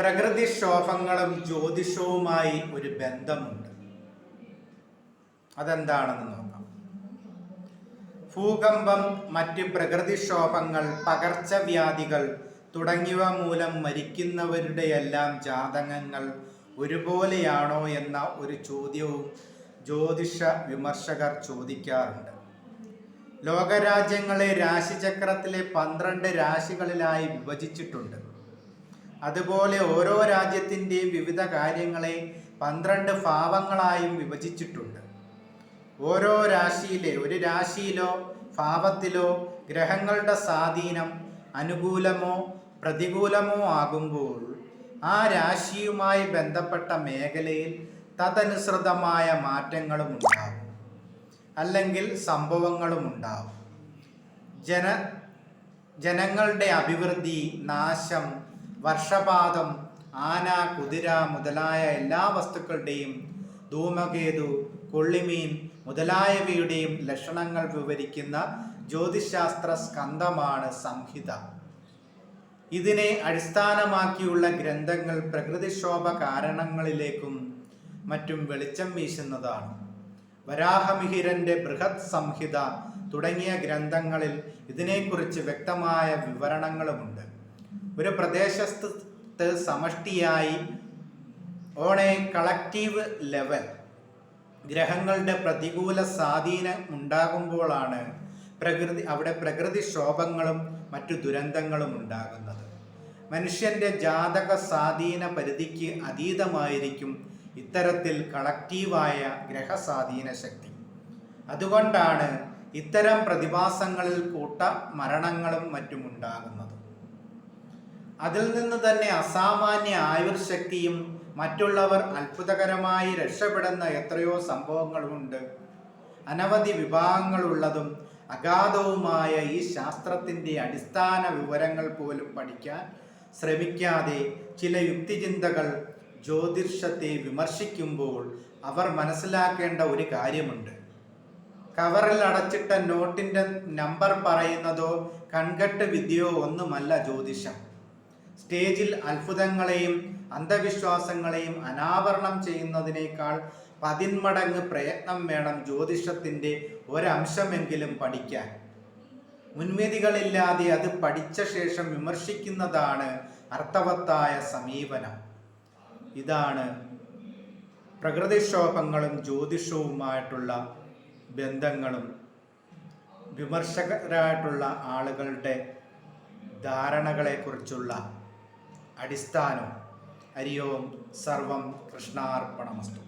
പ്രകൃതിക്ഷോഭങ്ങളും ജ്യോതിഷവുമായി ഒരു ബന്ധമുണ്ട്. അതെന്താണെന്ന് നോക്കാം. ഭൂകമ്പം മറ്റ് പ്രകൃതിക്ഷോഭങ്ങൾ പകർച്ചവ്യാധികൾ തുടങ്ങിയവ മൂലം മരിക്കുന്നവരുടെയെല്ലാം ജാതകങ്ങൾ ഒരുപോലെയാണോ എന്ന ഒരു ചോദ്യവും ജ്യോതിഷ വിമർശകർ ചോദിക്കാറുണ്ട്. ലോകരാജ്യങ്ങളെ രാശിചക്രത്തിലെ പന്ത്രണ്ട് രാശികളിലായി വിഭജിച്ചിട്ടുണ്ട്. അതുപോലെ ഓരോ രാജ്യത്തിന്റെയും വിവിധ കാര്യങ്ങളെ പന്ത്രണ്ട് ഭാവങ്ങളായും വിഭജിച്ചിട്ടുണ്ട്. ഓരോ രാശിയിലെ ഒരു രാശിയിലോ ഭാവത്തിലോ ഗ്രഹങ്ങളുടെ സ്വാധീനം അനുകൂലമോ പ്രതികൂലമോ ആകുമ്പോൾ ആ രാശിയുമായി ബന്ധപ്പെട്ട മേഖലയിൽ തദനുസൃതമായ മാറ്റങ്ങളും ഉണ്ടാകും. അല്ലെങ്കിൽ സംഭവങ്ങളും ഉണ്ടാകും. ജന ജനങ്ങളുടെ അഭിവൃദ്ധി നാശം വർഷപാതം ആന കുതിര മുതലായ എല്ലാ വസ്തുക്കളുടെയും ധൂമകേതു കൊള്ളിമീൻ മുതലായവയുടെയും ലക്ഷണങ്ങൾ വിവരിക്കുന്ന ജ്യോതിശാസ്ത്ര സ്കന്ധമാണ് സംഹിത. ഇതിനെ അടിസ്ഥാനമാക്കിയുള്ള ഗ്രന്ഥങ്ങൾ പ്രകൃതിക്ഷോഭ കാരണങ്ങളിലേക്കും മറ്റും വെളിച്ചം വീശുന്നതാണ്. വരാഹമിഹിരന്റെ ബൃഹത് സംഹിത തുടങ്ങിയ ഗ്രന്ഥങ്ങളിൽ ഇതിനെക്കുറിച്ച് വ്യക്തമായ വിവരണങ്ങളുമുണ്ട്. ഒരു പ്രദേശത്ത് സമഷ്ടിയായി ഓൺ എ കളക്റ്റീവ് ലെവൽ ഗ്രഹങ്ങളുടെ പ്രതികൂല സ്വാധീനം ഉണ്ടാകുമ്പോഴാണ് പ്രകൃതി അവിടെ പ്രകൃതി പ്രകൃതിക്ഷോഭങ്ങളും മറ്റു ദുരന്തങ്ങളും ഉണ്ടാകുന്നത്. മനുഷ്യന്റെ ജാതക സ്വാധീന പരിധിക്ക് അതീതമായിരിക്കും ഇത്തരത്തിൽ കളക്റ്റീവായ ഗ്രഹസ്വാധീന ശക്തി. അതുകൊണ്ടാണ് ഇത്തരം പ്രതിഭാസങ്ങളിൽ കൂട്ട മരണങ്ങളും മറ്റും ഉണ്ടാകുന്നത് അതിൽ നിന്ന് തന്നെ അസാമാന്യ ആയുർശക്തിയും മറ്റുള്ളവർ അത്ഭുതകരമായി രക്ഷപ്പെടുന്ന എത്രയോ സംഭവങ്ങളുമുണ്ട്. അനവധി വിഭാഗങ്ങളുള്ളതും അഗാധവുമായ ഈ ശാസ്ത്രത്തിന്റെ അടിസ്ഥാന വിവരങ്ങൾ പോലും പഠിക്കാൻ ശ്രമിക്കാതെ ചില യുക്തിചിന്തകൾ ജ്യോതിഷത്തെ വിമർശിക്കുമ്പോൾ അവർ മനസ്സിലാക്കേണ്ട ഒരു കാര്യമുണ്ട്. കവറിൽ അടച്ചിട്ട നോട്ടിന്റെ നമ്പർ പറയുന്നതോ കൺകെട്ട് വിദ്യയോ ഒന്നുമല്ല ജ്യോതിഷം. സ്റ്റേജിൽ അത്ഭുതങ്ങളെയും അന്ധവിശ്വാസങ്ങളെയും അനാവരണം ചെയ്യുന്നതിനേക്കാൾ പതിന്മടങ്ങ് പ്രയത്നം വേണം ജ്യോതിഷത്തിന്റെ ഒരംശമെങ്കിലും പഠിക്കാൻ. മുൻവിധികളില്ലാതെ അത് പഠിച്ച ശേഷം വിമർശിക്കുന്നതാണ് അർത്ഥവത്തായ സമീപനം. ഇതാണ് പ്രകൃതിക്ഷോഭങ്ങളും ജ്യോതിഷവുമായിട്ടുള്ള ബന്ധങ്ങളും വിമർശകരായിട്ടുള്ള ആളുകളുടെ ധാരണകളെക്കുറിച്ചുള്ള അടിസ്ഥാനം ഹരി ഓം സർവം കൃഷ്ണാർപ്പണമസ്തു.